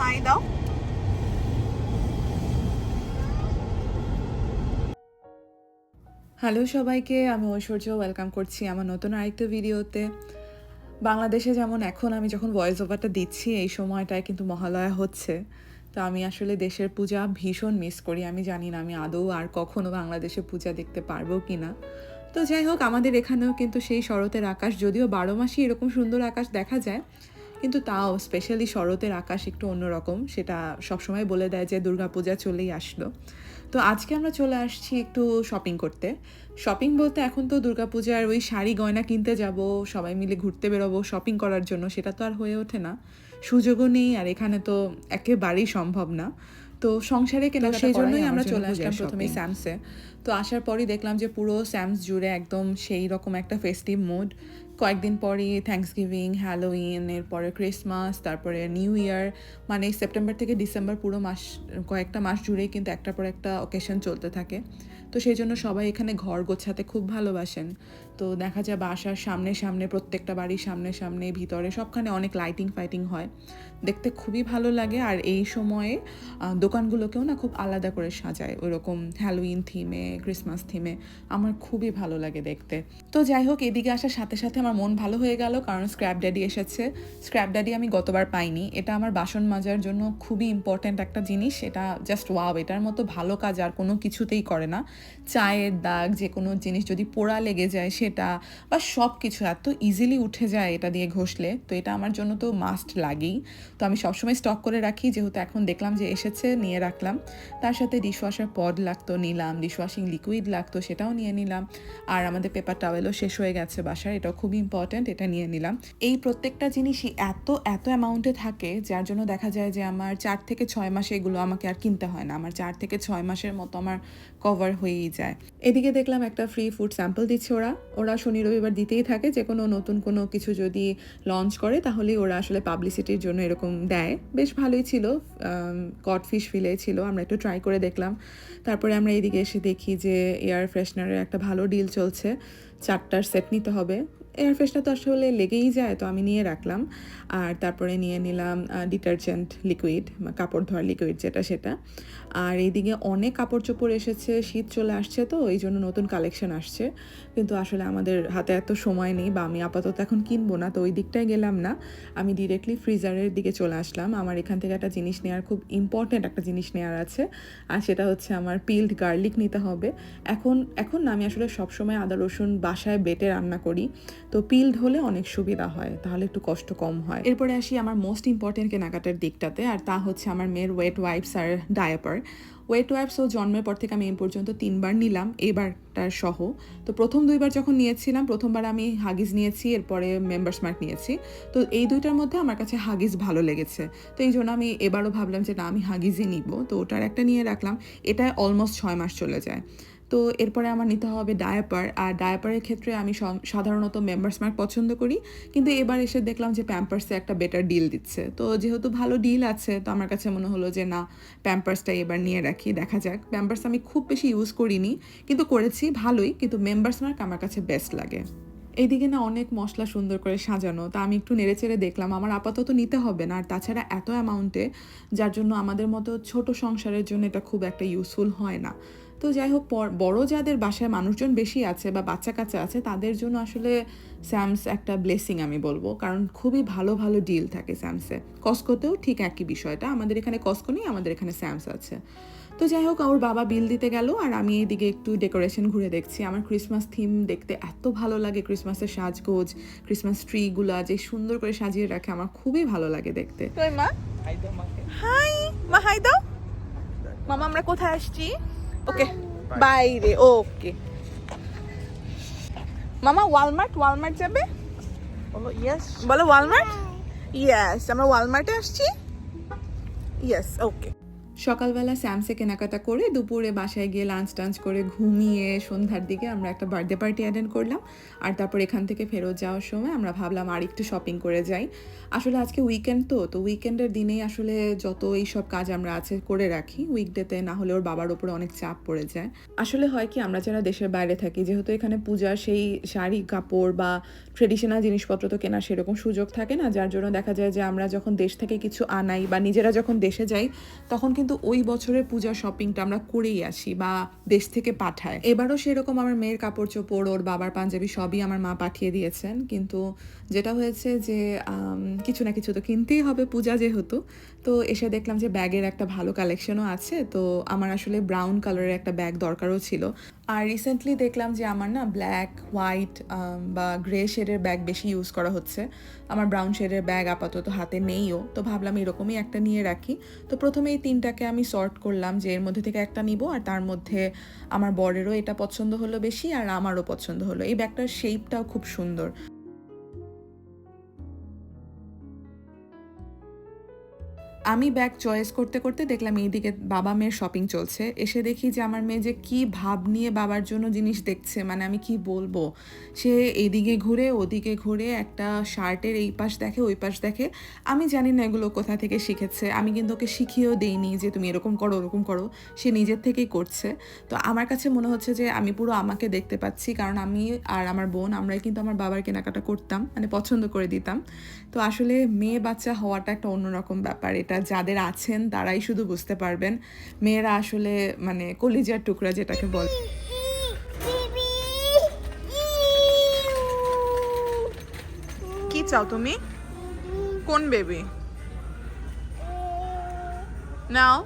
High দাও hello সবাইকে, আমি ঐশ্বর্য ওয়েলকাম করছি আমার নতুন আরেকটা ভিডিওতে বাংলাদেশে যেমন এখন আমি যখন ভয়েস ওভারটা দিচ্ছি, এই সময়টায় কিন্তু মহালয়া হচ্ছে। তো আমি আসলে দেশের পূজা ভীষণ মিস করি। আমি জানি না আমি আদৌ আর কখনো বাংলাদেশে পূজা দেখতে পারব কি না তো যাই হোক, আমাদের এখানেও কিন্তু সেই শরতের আকাশ, যদিও বারো মাসই এরকম সুন্দর আকাশ দেখা যায় কিন্তু তাও স্পেশালি শরতের আকাশ একটু অন্যরকম। সেটা সবসময় বলে দেয় যে দুর্গাপূজা চলেই আসলো। তো আজকে আমরা চলে আসছি একটু শপিং করতে। শপিং বলতে এখন তো দুর্গাপূজার ওই শাড়ি গয়না কিনতে যাব সবাই মিলে ঘুরতে বেরোবো শপিং করার জন্য সেটা তো আর হয়ে ওঠে না। সুযোগও নেই আর এখানে তো একেবারেই সম্ভব না। তো সংসারে কেনা সেই জন্যই আমরা চলে আসলাম প্রথমে স্যামসে তো আসার পরই দেখলাম যে পুরো স্যামস জুড়ে একদম সেই রকম একটা ফেস্টিভ মুড কয়েকদিন পরই থ্যাংকস গিভিং হ্যালোইন এরপরে ক্রিসমাস তারপরে নিউ ইয়ার মানে সেপ্টেম্বর থেকে ডিসেম্বর পুরো মাস, কয়েকটা মাস জুড়েই কিন্তু একটার পর একটা অকেশন চলতে থাকে। তো সেই জন্য সবাই এখানে ঘর গোছাতে খুব ভালোবাসেন। তো দেখা যায় বাসার সামনে সামনে, প্রত্যেকটা বাড়ির সামনে সামনে, ভিতরে সবখানে অনেক লাইটিং ফাইটিং হয়। দেখতে খুবই ভালো লাগে আর এই সময়ে দোকানগুলোকেও না খুব আলাদা করে সাজায়। ওরকম হ্যালোইন থিমে ক্রিসমাস থিমে আমার খুবই ভালো লাগে দেখতে। তো যাই হোক, এদিকে আসার সাথে সাথে আমার মন ভালো হয়ে গেল, কারণ স্ক্র্যাপ ড্যাডি এসেছে। স্ক্র্যাপ ড্যাডি আমি গতবার পাইনি। এটা আমার বাসন মাজার জন্য খুবই ইম্পর্ট্যান্ট একটা জিনিস। এটা জাস্ট ওয়াও এটার মতো ভালো কাজ আর কোনো কিছুতেই করে না। চায়ের দাগ, যে কোনো জিনিস যদি পোড়া লেগে যায় সেটা বা সব কিছু এত ইজিলি উঠে যায় এটা দিয়ে ঘষলে, তো এটা আমার জন্য তো মাস্ট লাগেই। তো আমি সবসময় স্টক করে রাখি, যেহেতু এখন দেখলাম যে এসেছে, নিয়ে রাখলাম। তার সাথে ডিশওয়াশার পড লাগতো, নিলাম ডিশওয়াশিং লিকুইড লাগতো, সেটাও নিয়ে নিলাম। আর আমাদের পেপার টাওয়েলও শেষ হয়ে গেছে বাসায়, এটাও খুবই ইম্পর্ট্যান্ট এটা নিয়ে নিলাম। এই প্রত্যেকটা জিনিসই এত এত অ্যামাউন্টে থাকে, যার জন্য দেখা যায় যে আমার চার থেকে ছয় মাসে এগুলো আমাকে আর কিনতে হয় না। আমার চার থেকে ছয় মাসের মতো আমার কভার হয়েই যায়। এদিকে দেখলাম একটা ফ্রি ফুড স্যাম্পল দিচ্ছে ওরা। ওরা শনি, রবিবার দিতেই থাকে, যে কোনো নতুন কোনো কিছু যদি লঞ্চ করে, তাহলেই ওরা আসলে পাবলিসিটির জন্য এরকম দেয়। বেশ ভালোই ছিল কটফিশ ফিলে ছিল, আমরা একটু ট্রাই করে দেখলাম। তারপরে আমরা এইদিকে এসে দেখি যে এয়ার ফ্রেশনারের একটা ভালো ডিল চলছে। চারটার সেট নিতে হবে। এয়ার ফ্রেশনার তো আসলে লেগেই যায়, তো আমি নিয়ে রাখলাম। আর তারপরে নিয়ে নিলাম ডিটারজেন্ট লিকুইড কাপড় ধোয়ার লিকুইড যেটা সেটা। আর এইদিকে অনেক কাপড় চোপড় এসেছে, শীত চলে আসছে তো, এই জন্য নতুন কালেকশন আসছে। কিন্তু আসলে আমাদের হাতে এত সময় নেই, বা আমি আপাতত এখন কিনবো না, তো ওই দিকটায় গেলাম না। আমি ডিরেক্টলি ফ্রিজারের দিকে চলে আসলাম। আমার এখান থেকে একটা জিনিস নেওয়ার খুব ইম্পর্ট্যান্ট একটা জিনিস নেওয়ার আছে, আর সেটা হচ্ছে আমার পিল্ড গার্লিক নিতে হবে। এখন এখন না, আমি আসলে সবসময় আদা, রসুন বাসায় বেটে রান্না করি। তো পিল্ড হলে অনেক সুবিধা হয়, তাহলে একটু কষ্ট কম হয়। এরপরে আসি আমার মোস্ট ইম্পর্টেন্ট কেনাকাটার দিকটাতে, আর তা হচ্ছে আমার মেয়ের ওয়েট ওয়াইপস আর ডায়াপার ওয়েট ওয়াইপস ও জন্মের পর থেকে আমি এই পর্যন্ত তিনবার নিলাম এবারটার সহ। তো প্রথম দুইবার যখন নিয়েছিলাম, প্রথমবার আমি হাগিজ নিয়েছি, এরপরে মেম্বার্স মার্ক নিয়েছি। তো এই দুইটার মধ্যে আমার কাছে হাগিজ ভালো লেগেছে। তো এই জন্য আমি এবারও ভাবলাম যে না, আমি হাগিজই নিব। তো ওটার একটা নিয়ে রাখলাম, এটা অলমোস্ট ছয় মাস চলে যায়। তো এরপরে আমার নিতে হবে ডায়াপার আর ডায়াপারের ক্ষেত্রে আমি সাধারণত মেম্বার্স মার্ক পছন্দ করি। কিন্তু এবার এসে দেখলাম যে প্যাম্পার্সে একটা বেটার ডিল দিচ্ছে। তো যেহেতু ভালো ডিল আছে, তো আমার কাছে মনে হলো যে না প্যাম্পার্সটাই এবার নিয়ে রাখি, দেখা যাক। প্যাম্পার্স আমি খুব বেশি ইউজ করিনি, কিন্তু করেছি, ভালোই, কিন্তু মেম্বার্স মার্ক আমার কাছে বেস্ট লাগে। এইদিকে না অনেক মশলা সুন্দর করে সাজানো, তা আমি একটু নেড়েচেড়ে দেখলাম। আমার আপাতত নিতে হবে না, আর তাছাড়া এত অ্যামাউন্টে যার জন্য আমাদের মতো ছোট সংসারের জন্য এটা খুব একটা ইউজফুল হয় না। তো যাই হোক পর- বড় যাদের বাসায় মানুষজন বেশি আছে বা বাচ্চা কাচ্চা আছে তাদের জন্য আসলে স্যামস একটা ব্লেসিং আমি বলব। কারণ খুবই ভালো ভালো ডিল থাকে স্যামসে কস্কোতেও ঠিক একই বিষয়টা। আমাদের এখানে কস্কো নেই আমাদের এখানে স্যামস আছে। তো যাই হোক ওর বাবা বিল দিতে গেল আর আমি এইদিকে একটু ডেকোরেশন ঘুরে দেখছি। আমার ক্রিসমাস থিম দেখতে এত ভালো লাগে ক্রিসমাসের সাজগোজ ক্রিসমাস ট্রিগুলা যে সুন্দর করে সাজিয়ে রাখে আমার খুবই ভালো লাগে দেখতে। তো মা? হাই মা হাই দাও। মামা আমরা কোথায় আসছি? ওকে বাইরে ওকে মামা ওয়ালমার্ট ওয়ালমার্ট যাবে? বলো ইয়েস বলো ওয়ালমার্ট ইয়েস আমরা ওয়ালমার্টে আসছি। ইয়েস ওকে সকালবেলা স্যামসে কেনাকাটা করে দুপুরে বাসায় গিয়ে লাঞ্চ টাঞ্চ করে ঘুমিয়ে সন্ধ্যার দিকে আমরা একটা বার্থডে পার্টি অ্যাটেন্ড করলাম। আর তারপর এখান থেকে ফেরত যাওয়ার সময় আমরা ভাবলাম আর একটু শপিং করে যাই। আসলে আজকে উইকেন্ড তো তো উইকেন্ডের দিনেই আসলে যত এই সব কাজ আমরা আছে করে রাখি উইকডেতে না হলে ওর বাবার ওপরে অনেক চাপ পড়ে যায়। আসলে হয় কি, আমরা যারা দেশের বাইরে থাকি, যেহেতু এখানে পূজার সেই শাড়ি, কাপড় বা ট্রেডিশনাল জিনিসপত্র তো কেনার সেরকম সুযোগ থাকে না, যার জন্য দেখা যায় যে আমরা যখন দেশ থেকে কিছু আনাই বা নিজেরা যখন দেশে যাই, তখন কিন্তু ওই বছরের পূজা শপিংটা আমরা করেই আসি বা দেশ থেকে পাঠায় এবারও সেরকম আমার মেয়ের কাপড় চোপড় ওর বাবার পাঞ্জাবি সবই আমার মা পাঠিয়ে দিয়েছেন। কিন্তু যেটা হয়েছে যে কিছু না কিছু তো কিনতেই হবে পূজা যেহেতু। তো এসে দেখলাম যে, ব্যাগের একটা ভালো কালেকশনও আছে। তো আমার আসলে ব্রাউন কালারের একটা ব্যাগ দরকারও ছিল। আর রিসেন্টলি দেখলাম যে আমার না ব্ল্যাক হোয়াইট বা গ্রে শেডের ব্যাগ বেশি ইউজ করা হচ্ছে। আমার ব্রাউন শেডের ব্যাগ আপাতত হাতে নেইও। তো ভাবলাম এরকমই একটা নিয়ে রাখি। তো প্রথমে এই তিনটাকে আমি সর্ট করলাম যে এর মধ্যে থেকে একটা নিব আর তার মধ্যে আমার বরেরও এটা পছন্দ হলো বেশি আর আমারও পছন্দ হলো। এই ব্যাগটার শেপটাও খুব সুন্দর। আমি ব্যাগ চয়েস করতে করতে দেখলাম এইদিকে বাবা মেয়ের শপিং চলছে। এসে দেখি যে আমার মেয়ে যে কি ভাব নিয়ে বাবার জন্য জিনিস দেখছে মানে আমি কি বলব? সে এইদিকে ঘুরে, ওদিকে ঘুরে একটা শার্টের এই পাশ দেখে, ওই পাশ দেখে। আমি জানি না এগুলো কোথা থেকে শিখেছে। আমি কিন্তু ওকে শিখিয়েও দেইনি যে তুমি এরকম করো, ওরকম করো। সে নিজের থেকেই করছে। তো আমার কাছে মনে হচ্ছে যে আমি পুরো আমাকে দেখতে পাচ্ছি, কারণ আমি আর আমার বোন আমরাই কিন্তু আমার বাবার কেনাকাটা করতাম মানে পছন্দ করে দিতাম। তো আসলে মেয়ে বাচ্চা হওয়াটা একটা অন্যরকম ব্যাপার। এটা যাদের আছেন তারাই শুধু বুঝতে পারবেন। মেয়েরা আসলে মানে কলিজার টুকরা যেটাকে বলে। কি চাও তুমি? কোন বেবি? নাও।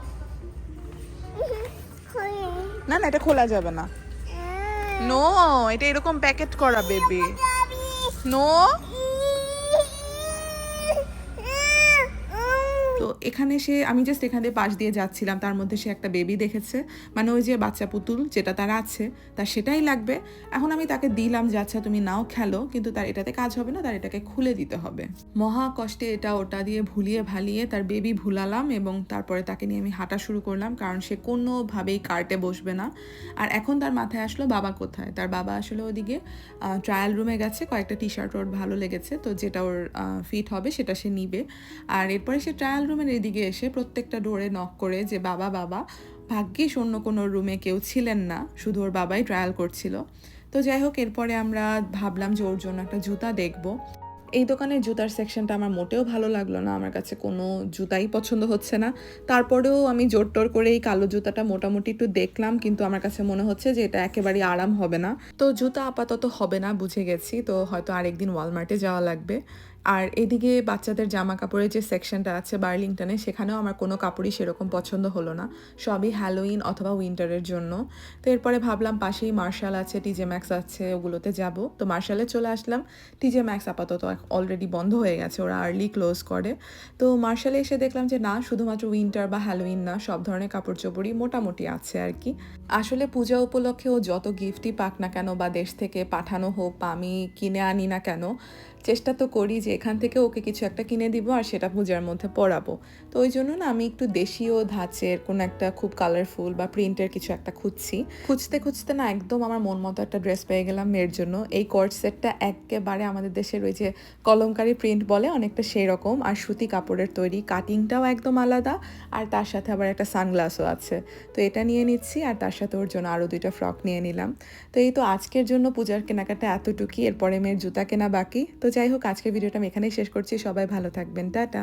না না, এটা খোলা যাবে না। নো, এটা এরকম প্যাকেট করা বেবি। নো। এখানে সে, আমি জাস্ট এখান দিয়ে পাশ দিয়ে যাচ্ছিলাম, তার মধ্যে সে একটা বেবি দেখেছে। মানে ওই যে বাচ্চা পুতুল যেটা তার আছে, তার সেটাই লাগবে। এখন আমি তাকে দিলাম যে আচ্ছা তুমি নাও খেলো। কিন্তু তার এটাতে কাজ হবে না, তার এটাকে খুলে দিতে হবে। মহা কষ্টে এটা ওটা দিয়ে ভুলিয়ে ভালিয়ে তার বেবি ভুলালাম এবং তারপরে তাকে নিয়ে আমি হাঁটা শুরু করলাম, কারণ সে কোনোভাবেই কার্টে বসবে না। আর এখন তার মাথায় আসলো, বাবা কোথায়? তার বাবা আসলে ওদিকে ট্রায়াল রুমে গেছে, কয়েকটা টি শার্ট ওর ভালো লেগেছে, তো যেটা ওর ফিট হবে সেটা সে নিবে। আর এরপরে সে ট্রায়াল রুমের এদিকে এসে প্রত্যেকটা ডোরে নক করে যে, বাবা বাবা, ভাগ্যিস অন্য কোনো রুমে কেউ ছিলেন না। শুধু ওর বাবাই ট্রায়াল করছিল। তো যাই হোক, এরপরে আমরা ভাবলাম যে ওর জন্য একটা জুতা দেখব। এই দোকানের জুতার সেকশনটা আমার মোটেও ভালো লাগল না, আমার কাছে কোনো জুতাই পছন্দ হচ্ছে না। তারপরেও আমি জোর টোর করে এই কালো জুতাটা মোটামুটি একটু দেখলাম, কিন্তু আমার কাছে মনে হচ্ছে যে এটা একেবারেই আরাম হবে না। তো জুতা আপাতত হবে না, বুঝে গেছি। তো হয়তো আরেকদিন ওয়ালমার্টে যাওয়া লাগবে। আর এদিকে বাচ্চাদের জামা কাপড়ের যে সেকশনটা আছে বার্লিংটনে, সেখানেও আমার কোনো কাপড়ই সেরকম পছন্দ হলো না। সবই হ্যালোইন অথবা উইন্টারের জন্য। তো এরপরে ভাবলাম পাশেই মার্শাল আছে টিজে ম্যাক্স আছে, ওগুলোতে যাব। তো মার্শালে চলে আসলাম। টিজে ম্যাক্স আপাতত অলরেডি বন্ধ হয়ে গেছে, ওরা আর্লি ক্লোজ করে। তো মার্শালে এসে দেখলাম যে না, শুধুমাত্র উইন্টার বা হ্যালোইন না, সব ধরনের কাপড় চোপড়ই মোটামুটি আছে আর কি। আসলে পূজা উপলক্ষে ও যত গিফটই পাক না কেন বা দেশ থেকে পাঠানো হোক বা আমি কিনে আনি না কেন, চেষ্টা তো করি যে এখান থেকে ওকে কিছু একটা কিনে দিব আর সেটা পূজার মধ্যে পরাবো। তো ওই জন্য না আমি একটু দেশীয় ধাঁচের কোনো একটা খুব কালারফুল বা প্রিন্টের কিছু একটা খুঁজছি। খুঁজতে খুঁজতে না একদম আমার মন মতো একটা ড্রেস পেয়ে গেলাম মেয়ের জন্য। এই কোর্ট সেটটা একেবারে আমাদের দেশের ওই যে কলমকারি প্রিন্ট বলে অনেকটা সেই রকম আর সুতি কাপড়ের তৈরি। কাটিংটাও একদম আলাদা আর তার সাথে আবার একটা সানগ্লাসও আছে। তো এটা নিয়ে নিচ্ছি আর তার সাথে ওর জন্য আরও দুইটা ফ্রক নিয়ে নিলাম। তো এই তো আজকের জন্য পূজার কেনাকাটা এতটুকুই, এরপরে মেয়ের জুতা কেনা বাকি। তো যাই হোক, আজকের ভিডিওটা আমি এখানেই শেষ করছি। সবাই ভালো থাকবেন। টাটা।